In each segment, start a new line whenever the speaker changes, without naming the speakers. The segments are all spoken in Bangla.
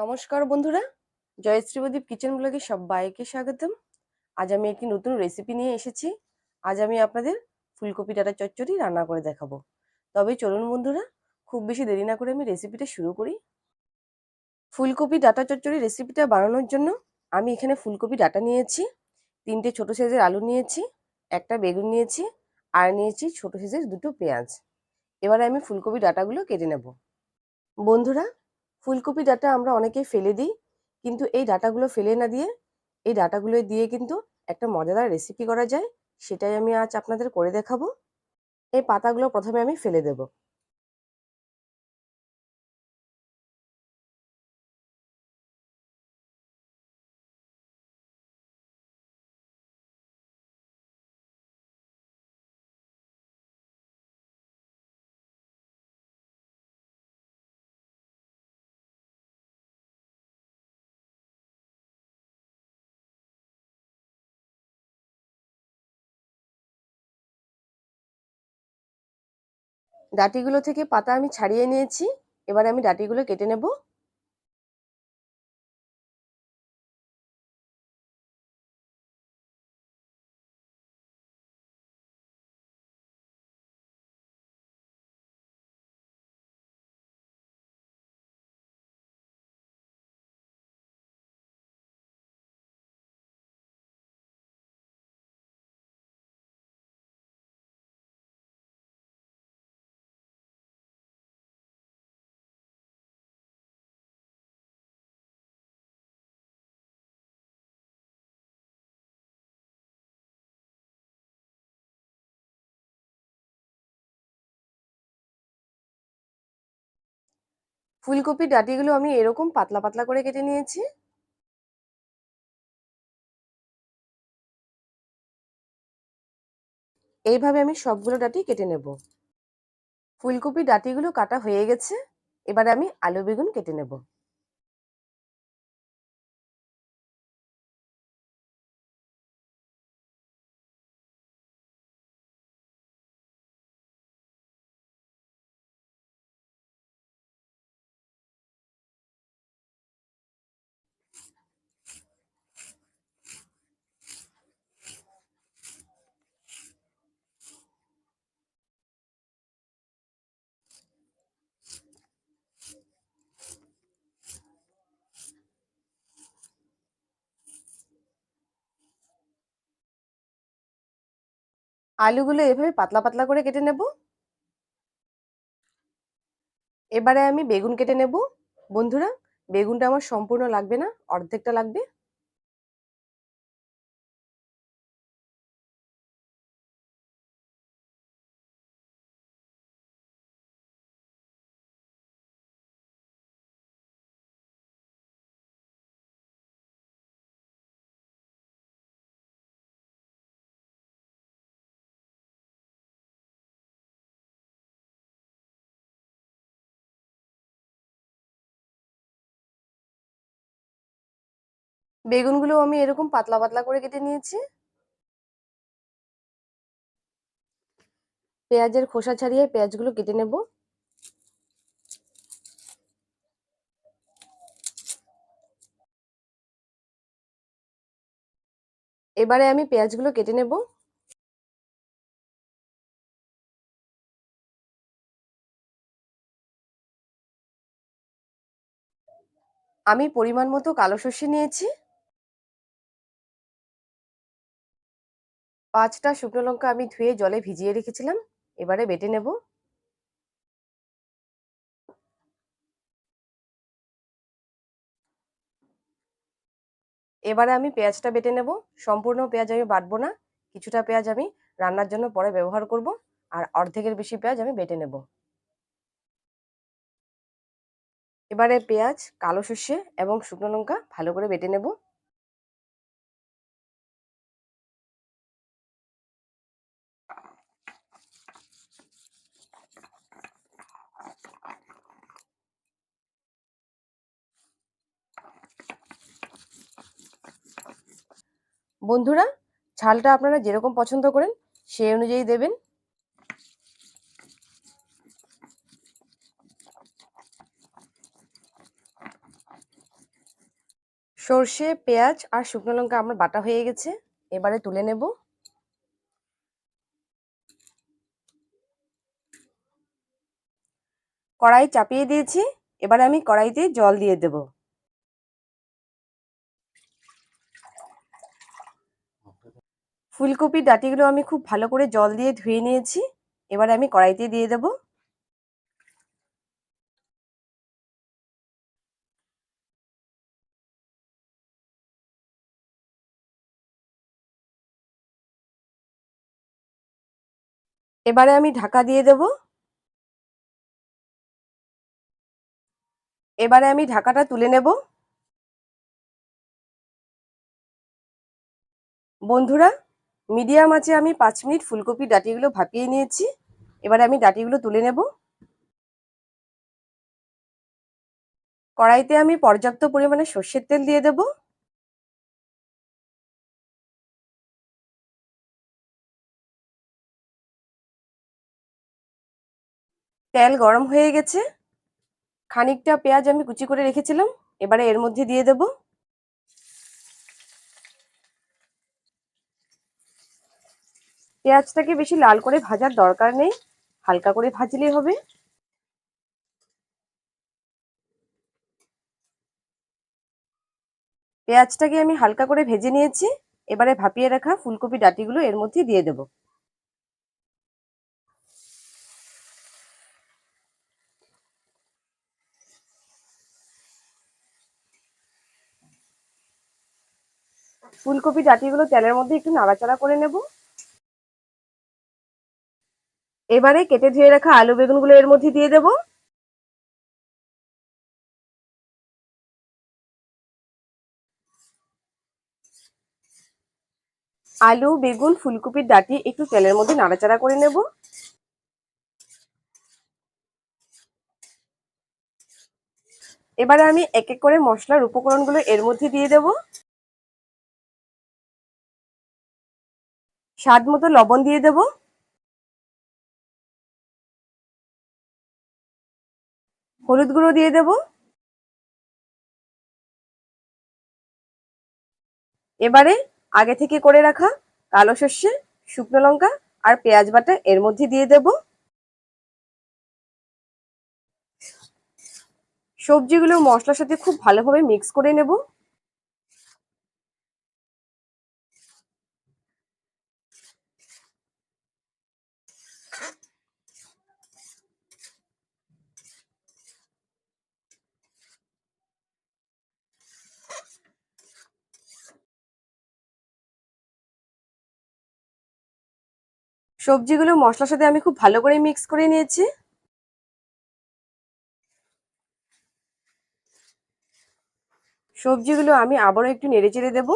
নমস্কার বন্ধুরা। জয়শ্রী প্রদীপ কিচেন ব্লগে সবাইকে স্বাগতম। আজ আমি একটি নতুন রেসিপি নিয়ে এসেছি। আজ আমি আপনাদের ফুলকপি ডাটা চচ্চড়ি রান্না করে দেখাবো। তবে চলুন বন্ধুরা, খুব বেশি দেরি না করে আমি রেসিপিটা শুরু করি। ফুলকপি ডাটা চচ্চড়ি রেসিপিটা বানানোর জন্য আমি এখানে ফুলকপি ডাটা নিয়েছি, তিনটে ছোট সাইজের আলু নিয়েছি, একটা বেগুন নিয়েছি, আর নিয়েছি ছোট সাইজের দুটো পেঁয়াজ। এবারে আমি ফুলকপি ডাটাগুলো কেটে নেব। বন্ধুরা ফুলকপি ডাটা আমরা অনেকেই ফেলে দিই, কিন্তু এই ডাটাগুলো ফেলে না দিয়ে, এই ডাটাগুলো দিয়ে কিন্তু একটা মজাদার রেসিপি করা যায়, সেটাই আমি আজ আপনাদের করে দেখাবো। এই পাতাগুলো প্রথমে আমি ফেলে দেব। ডাটিগুলো থেকে পাতা আমি ছাড়িয়ে নিয়েছি। এবার আমি ডাটিগুলো কেটে নেব। ফুলকপির ডাটিগুলো আমি এরকম পাতলা পাতলা করে কেটে নিয়েছি। এইভাবে আমি সবগুলো ডাটি কেটে নেব। ফুলকপির ডাটিগুলো কাটা হয়ে গেছে, এবারে আমি আলু বেগুন কেটে নেব। আলুগুলো এভাবে পাতলা পাতলা করে কেটে নেব। এবারে আমি বেগুন কেটে নেব। বন্ধুরা, বেগুনটা আমার সম্পূর্ণ লাগবে না, অর্ধেকটা লাগবে। বেগুনগুলো আমি এরকম পাতলা পাতলা করে কেটে নিয়েছি। পেঁয়াজের খোসা ছাড়িয়ে পেঁয়াজগুলো কেটে নেব। এবারে আমি পেঁয়াজগুলো কেটে নেব। আমি পরিমাণ মতো কালো সর্ষে নিয়েছি। পাঁচটা শুকনো লঙ্কা আমি ধুয়ে জলে ভিজিয়ে রেখেছিলাম। এবারে বেটে নেব। এবারে আমি পেঁয়াজটা বেটে নেব। সম্পূর্ণ পেঁয়াজ আমি বাটবো না। কিছুটা পেঁয়াজ আমি রান্নার জন্য পরে ব্যবহার করব। আর অর্ধেকের বেশি পেঁয়াজ আমি বেটে নেব। এবারে পেঁয়াজ, কালো সর্ষে এবং শুকনো লঙ্কা ভালো করে বেটে নেব। বন্ধুরা ঝালটা আপনারা যেরকম পছন্দ করেন, সেই অনুযায়ী দেবেন। সর্ষে, পেঁয়াজ আর শুকনো লঙ্কা আমার বাটা হয়ে গেছে, এবারে তুলে নেব। কড়াই চাপিয়ে দিয়েছি, এবারে আমি কড়াইতে জল দিয়ে দেব। ফুলকপির ডাটিগুলো আমি খুব ভালো করে জল দিয়ে ধুয়ে নিয়েছি। এবারে আমি কড়াইতে দিয়ে দেব। এবারে আমি ঢাকা দিয়ে দেব। এবারে আমি ঢাকাটা তুলে নেব। বন্ধুরা মিডিয়াম আছে, আমি পাঁচ মিনিট ফুলকপি ডাঁটিগুলো ভাপিয়ে নিয়েছি। এবারে আমি ডাটিগুলো তুলে নেব। কড়াইতে আমি পর্যাপ্ত পরিমাণে সর্ষের তেল দিয়ে দেব। তেল গরম হয়ে গেছে। খানিকটা পেঁয়াজ আমি কুচি করে রেখেছিলাম। এবারে এর মধ্যে দিয়ে দেব। পেঁয়াজটাকে বেশি লাল করে ভাজার দরকার নেই, হালকা করে ভাজলেই হবে। পেঁয়াজটাকে আমি হালকা করে ভেজে নিয়েছি, এবারে ভাপিয়ে রাখা ফুলকপি ডাটিগুলো এর মধ্যে দিয়ে দেব। ফুলকপি ডাটিগুলো তেলের মধ্যে একটু নাড়াচাড়া করে নেব। এবারে কেটে ধুয়ে রাখা আলু বেগুনগুলো এর মধ্যে দিয়ে দেব। আলু, বেগুন, ফুলকপির ডাঁটি একটু তেলের মধ্যে নাড়াচাড়া করে নেব। এবারে আমি এক এক করে মশলার উপকরণগুলো এর মধ্যে দিয়ে দেব। স্বাদ মতো লবণ দিয়ে দেব। হলুদ গুঁড়ো দিয়ে দেব। এবারে আগে থেকে করে রাখা কালো সর্ষে, শুকনো লঙ্কা আর পেঁয়াজ বাটা এর মধ্যে দিয়ে দেব। সবজিগুলো মশলার সাথে খুব ভালোভাবে মিক্স করে নেব। সবজিগুলো মশলার সাথে আমি খুব ভালো করে মিক্স করে নিয়েছি। সবজিগুলো আমি আবারও একটু নেড়ে চেড়ে দেবো।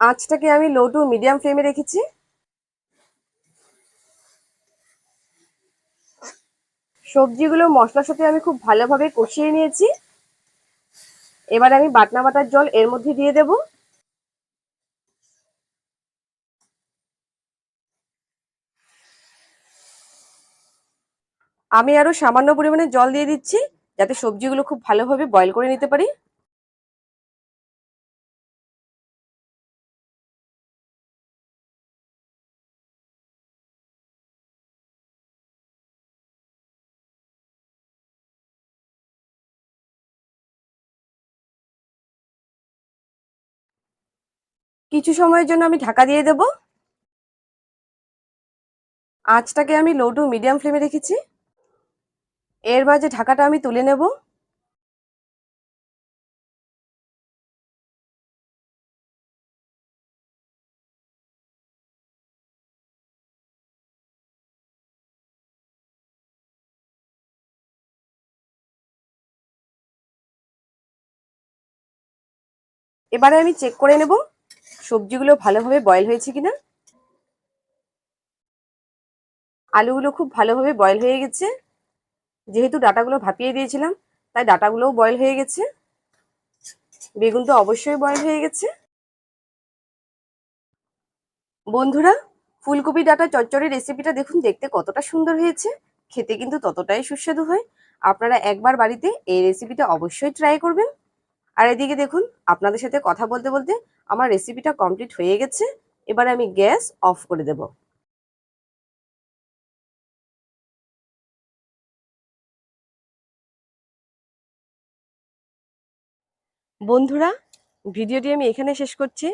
আঁচটাকে আমি লো টু মিডিয়াম ফ্লেমে রেখেছি। সবজিগুলো মশলার সাথে আমি খুব ভালোভাবে কষিয়ে নিয়েছি। এবার আমি বাটনা বাটার জল এর মধ্যে দিয়ে দেব। আমি আরও সামান্য পরিমাণে জল দিয়ে দিচ্ছি যাতে সবজিগুলো খুব ভালোভাবে বয়ল করে নিতে পারি। কিছু সময়ের জন্য আমি ঢাকা দিয়ে দেব। আঁচটাকে আমি লো টু মিডিয়াম ফ্লেমে রেখেছি। এর মাঝে ঢাকাটা আমি তুলে নেব। এবারে আমি চেক করে নেব। সবজিগুলো ভালোভাবে বয়েল হয়েছে কিনা? আলুগুলো খুব ভালোভাবে বয়েল হয়ে গেছে। যেহেতু ডাটাগুলো ভাপিয়ে দিয়েছিলাম, তাই ডাটাগুলোও বয়েল হয়ে গেছে। বেগুন তো অবশ্যই বয়েল হয়ে গেছে। বন্ধুরা, ফুলকপি ডাটা চচ্চড়ি রেসিপিটা দেখুন, দেখতে কতটা সুন্দর হয়েছে। খেতে কিন্তু ততটাই সুস্বাদু হয়। আপনারা একবার বাড়িতে এই রেসিপিটা অবশ্যই ট্রাই করবেন। আর এদিকে দেখুন, আপনাদের সাথে কথা বলতে বলতে আমার রেসিপিটা কমপ্লিট হয়ে গেছে। এবার আমি গ্যাস অফ করে দেব। বন্ধুরা, ভিডিওটি আমি এখানে শেষ করছি।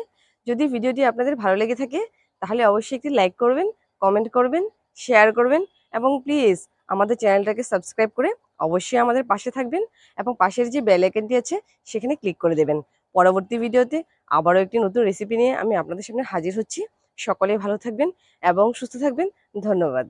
যদি ভিডিওটি আপনাদের ভালো লেগে থাকে, তাহলে অবশ্যই একটি লাইক করবেন কমেন্ট করবেন শেয়ার করবেন এবং প্লিজ আমাদের চ্যানেলটাকে সাবস্ক্রাইব করে অবশ্যই আমাদের পাশে থাকবেন এবং পাশের যে বেল আইকনটি আছে, সেখানে ক্লিক করে দেবেন। পরবর্তী ভিডিওতে আবারও একটি নতুন রেসিপি নিয়ে আমি আপনাদের সামনে হাজির হচ্ছি। সকলে ভালো থাকবেন এবং সুস্থ থাকবেন। ধন্যবাদ।